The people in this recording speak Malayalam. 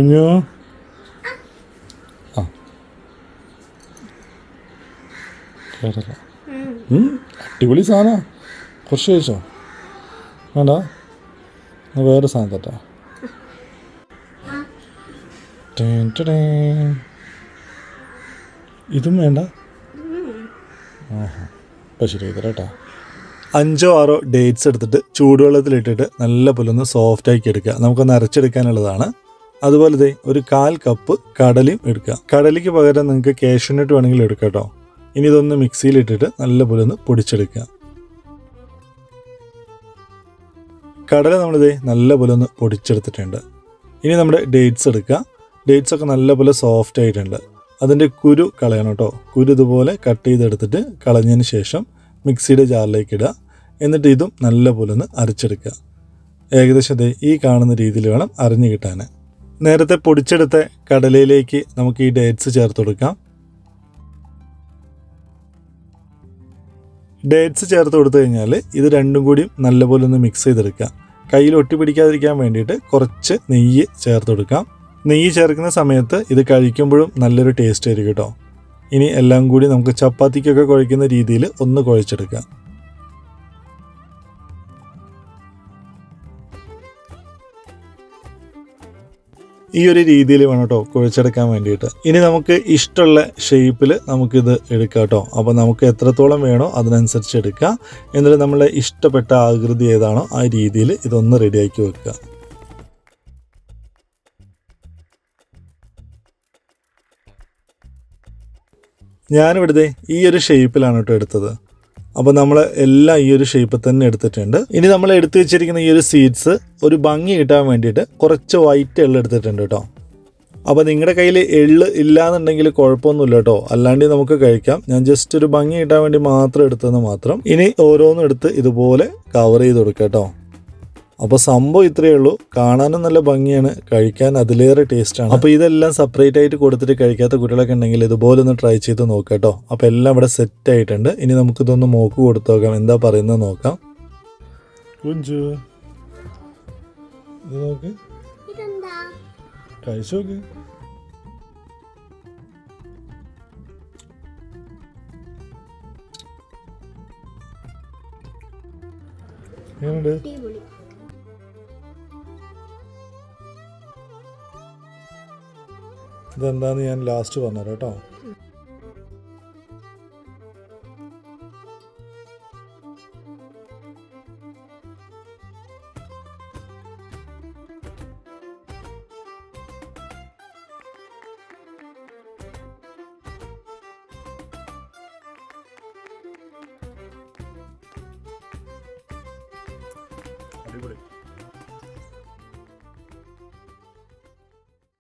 കുഞ്ഞു. ആ. കേട്ടില്ല അടിപൊളി സാധന. കുറച്ച് കഴിച്ചോ? വേണ്ട. വേറെ സാധനം തട്ടാ. ഇതും വേണ്ട. ആഹാ. അപ്പം ശരി കേട്ടോ. അഞ്ചോ ആറോ ഡേറ്റ്സ് എടുത്തിട്ട് ചൂടുവെള്ളത്തിലിട്ടിട്ട് നല്ല പോലെ ഒന്ന് സോഫ്റ്റ് ആക്കി എടുക്കുക. നമുക്കൊന്ന് അരച്ചെടുക്കാനുള്ളതാണ്. അതുപോലെ തന്നെ ഒരു കാൽ കപ്പ് കടലയും എടുക്കുക. കടലയ്ക്ക് പകരം നിങ്ങൾക്ക് കാഷ്യൂനട്ട് വേണമെങ്കിൽ എടുക്കാം കേട്ടോ. ഇനി ഇതൊന്ന് മിക്സിയിൽ ഇട്ടിട്ട് നല്ലപോലെ ഒന്ന് പൊടിച്ചെടുക്കുക. കടല നമ്മൾ നല്ല പോലെ ഒന്ന് പൊടിച്ചെടുത്തിട്ടുണ്ട്. ഇനി നമ്മുടെ ഡേറ്റ്സ് എടുക്കുക. ഡേറ്റ്സ് ഒക്കെ നല്ലപോലെ സോഫ്റ്റ് ആയിട്ടുണ്ട്. അതിന്റെ കുരു കളയണം കേട്ടോ. കുരു ഇതുപോലെ കട്ട് ചെയ്തെടുത്തിട്ട് കളഞ്ഞതിന് ശേഷം മിക്സിയുടെ ജാറിലേക്ക് ഇടുക. എന്നിട്ട് ഇതും നല്ലപോലെ ഒന്ന് അരച്ചെടുക്കുക. ഏകദേശം ഈ കാണുന്ന രീതിയിൽ വേണം അരിഞ്ഞു കിട്ടാൻ. നേരത്തെ പൊടിച്ചെടുത്ത കടലയിലേക്ക് നമുക്ക് ഈ ഡേറ്റ്സ് ചേർത്ത് കൊടുക്കാം. ഡേറ്റ്സ് ചേർത്ത് കൊടുത്തു കഴിഞ്ഞാൽ ഇത് രണ്ടും കൂടി നല്ലപോലെ ഒന്ന് മിക്സ് ചെയ്തെടുക്കാം കയ്യിൽ ഒട്ടി പിടിക്കാതിരിക്കാൻ വേണ്ടിയിട്ട് കുറച്ച് നെയ്യ് ചേർത്ത് കൊടുക്കാം. നെയ്യ് ചേർക്കുന്ന സമയത്ത് ഇത് കഴിക്കുമ്പോഴും നല്ലൊരു ടേസ്റ്റ് ആയിരിക്കും കേട്ടോ. ഇനി എല്ലാം കൂടി നമുക്ക് ചപ്പാത്തിക്കൊക്കെ കുഴയ്ക്കുന്ന രീതിയിൽ ഒന്ന് കുഴച്ചെടുക്കാം. ഈ ഒരു രീതിയിൽ വേണം കേട്ടോ കുഴിച്ചെടുക്കാൻ വേണ്ടിയിട്ട്. ഇനി നമുക്ക് ഇഷ്ടമുള്ള ഷേപ്പിൽ നമുക്കിത് എടുക്കാം കേട്ടോ അപ്പോൾ നമുക്ക് എത്രത്തോളം വേണോ അതിനനുസരിച്ച് എടുക്കുക എന്നിട്ട് നമ്മളെ ഇഷ്ടപ്പെട്ട ആകൃതി ഏതാണോ ആ രീതിയിൽ ഇതൊന്ന് റെഡിയാക്കി വെക്കുക. ഞാനിവിടുത്തെ ഈ ഒരു ഷേപ്പിലാണ് കേട്ടോ എടുത്തത്. അപ്പോൾ നമ്മൾ എല്ലാം ഈ ഒരു ഷേപ്പിൽ തന്നെ എടുത്തിട്ടുണ്ട്. ഇനി നമ്മൾ എടുത്തു വെച്ചിരിക്കുന്ന ഈ ഒരു സീഡ്സ് ഒരു ഭംഗി കിട്ടാൻ വേണ്ടിയിട്ട് കുറച്ച് വൈറ്റ് എള്ള് എടുത്തിട്ടുണ്ട് കേട്ടോ അപ്പോൾ നിങ്ങളുടെ കയ്യിൽ എള്ള് ഇല്ലാന്നുണ്ടെങ്കിൽ കുഴപ്പമൊന്നുമില്ല കേട്ടോ അല്ലാണ്ട് നമുക്ക് കഴിക്കാം. ഞാൻ ജസ്റ്റ് ഒരു ഭംഗി കിട്ടാൻ വേണ്ടി മാത്രം എടുത്തതെന്ന് മാത്രം. ഇനി ഓരോന്നും എടുത്ത് ഇതുപോലെ കവർ ചെയ്ത് കൊടുക്കാം കേട്ടോ അപ്പോൾ സംഭവം ഇത്രയേ ഉള്ളൂ. കാണാനും നല്ല ഭംഗിയാണ്. കഴിക്കാൻ അതിലേറെ ടേസ്റ്റാണ് അപ്പോൾ ഇതെല്ലാം സെപ്പറേറ്റ് ആയിട്ട് കൊടുത്തിട്ട് കഴിക്കാത്ത കുട്ടികളൊക്കെ ഉണ്ടെങ്കിൽ ഇതുപോലെ ഒന്ന് ട്രൈ ചെയ്ത് നോക്കാം കേട്ടോ അപ്പോൾ എല്ലാം ഇവിടെ സെറ്റ് ആയിട്ടുണ്ട്. ഇനി നമുക്കിതൊന്ന് മോക്ക് കൊടുത്തു നോക്കാം. എന്താ പറയുന്നത് നോക്കാം. കുഞ്ചു. ഇത് നോക്ക്. ഇതെന്താ? കഴിച്ചു നോക്ക്. എങ്ങനെയുണ്ട്? ഇതെന്താന്ന് ഞാൻ ലാസ്റ്റ് പറഞ്ഞുതരാം കേട്ടോ. അടിപൊളി.